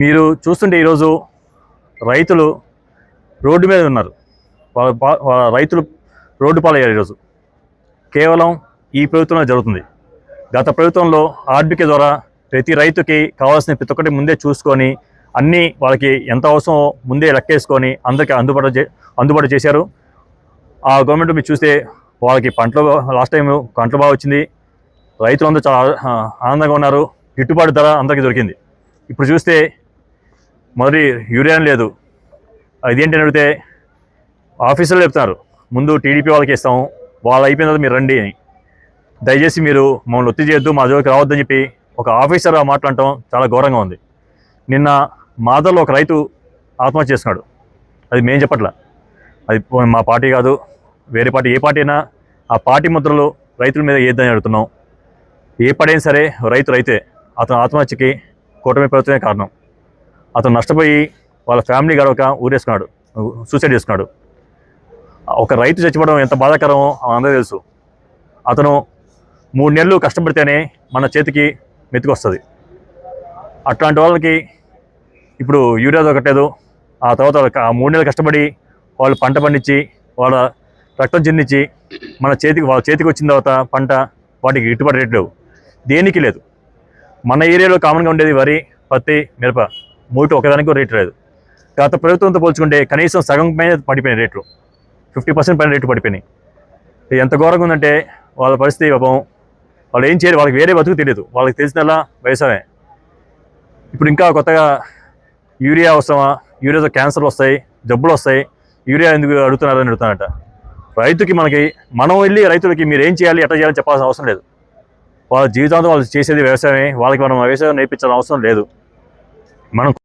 మీరు చూస్తుంటే ఈరోజు రైతులు రోడ్డు మీద ఉన్నారు. వాళ్ళ రైతులు రోడ్డు పాలయ్యారు ఈరోజు. కేవలం ఈ ప్రభుత్వంలో జరుగుతుంది. గత ప్రభుత్వంలో ఆర్బీకే ద్వారా ప్రతి రైతుకి కావాల్సిన ప్రతి ఒక్కటి ముందే చూసుకొని అన్నీ వాళ్ళకి ఎంత అవసరమో ముందే లెక్కేసుకొని అందరికీ అందుబాటు చే అందుబాటు చేశారు. ఆ గవర్నమెంట్ మీరు చూస్తే వాళ్ళకి పంటలు లాస్ట్ టైం పంటలు బాగా వచ్చింది. రైతులందరూ చాలా ఆనందంగా ఉన్నారు. గిట్టుబాటు ధర అందరికీ దొరికింది. ఇప్పుడు చూస్తే మరి యూరియా లేదు. ఇదేంటి అని అడిగితే ఆఫీసులో చెప్తున్నారు. ముందు టీడీపీ వాళ్ళకి ఇస్తాము వాళ్ళు అయిపోయిన తర్వాత మీరు రండి అని. దయచేసి మీరు మమ్మల్ని ఒత్తి చేయొద్దు మా జోలికి రావద్దని చెప్పి ఒక ఆఫీసర్ ఆ మాట్లాడటం చాలా ఘోరంగా ఉంది. నిన్న మాదర్లో ఒక రైతు ఆత్మహత్య చేస్తున్నాడు అది మేము చెప్పట్లా. అది మా పార్టీ కాదు వేరే పార్టీ ఏ పార్టీ అయినా ఆ పార్టీ ముద్రలు రైతుల మీద ఏదని అడుగుతున్నాం. ఏ పడైనా సరే రైతు రైతే అతను ఆత్మహత్యకి కూటమి ప్రభుత్వమే కారణం. అతను నష్టపోయి వాళ్ళ ఫ్యామిలీ గడవక ఊరేసుకున్నాడు సూసైడ్ చేసుకున్నాడు. ఒక రైతు చచ్చిపోవడం ఎంత బాధాకరమో అందరూ తెలుసు. అతను మూడు నెలలు కష్టపడితేనే మన చేతికి మెతుకొస్తుంది. అట్లాంటి వాళ్ళకి ఇప్పుడు యూరియా దొరకట్లేదు. ఆ తర్వాత ఆ మూడు నెలలు కష్టపడి వాళ్ళు పంట పండించి వాళ్ళ రక్తం చెందించి మన చేతికి వాళ్ళ చేతికి వచ్చిన తర్వాత పంట వాటికి గిట్టుబాటు రేట్ లేవు. దేనికి లేదు. మన ఏరియాలో కామన్గా ఉండేది వరి పత్తి మిరప. మూటి ఒకదానికి రేటు లేదు. గత ప్రభుత్వంతో పోల్చుకుంటే కనీసం సగం పైన పడిపోయినాయి రేట్లు. ఫిఫ్టీ పర్సెంట్ పైన రేట్లు పడిపోయినాయి. ఎంత ఘోరంగా ఉందంటే వాళ్ళ పరిస్థితి పాపం వాళ్ళు ఏం చేయరు వాళ్ళకి వేరే బతుకు తెలియదు వాళ్ళకి తెలిసినలా వ్యవసాయమే ఇప్పుడు ఇంకా కొత్తగా యూరియా అవసరమా యూరియాతో క్యాన్సర్లు వస్తాయి జబ్బులు వస్తాయి. యూరియా ఎందుకు అడుగుతున్నారని అడుగుతున్నారట. రైతుకి మనకి మనం వెళ్ళి రైతులకి మీరు ఏం చేయాలి ఎట్లా చేయాలని చెప్పాల్సిన అవసరం లేదు. వాళ్ళ జీవితాంతం వాళ్ళు చేసేది వ్యవసాయమే. వాళ్ళకి మనం వ్యవసాయం నేర్పించాల్సిన అవసరం లేదు. మనం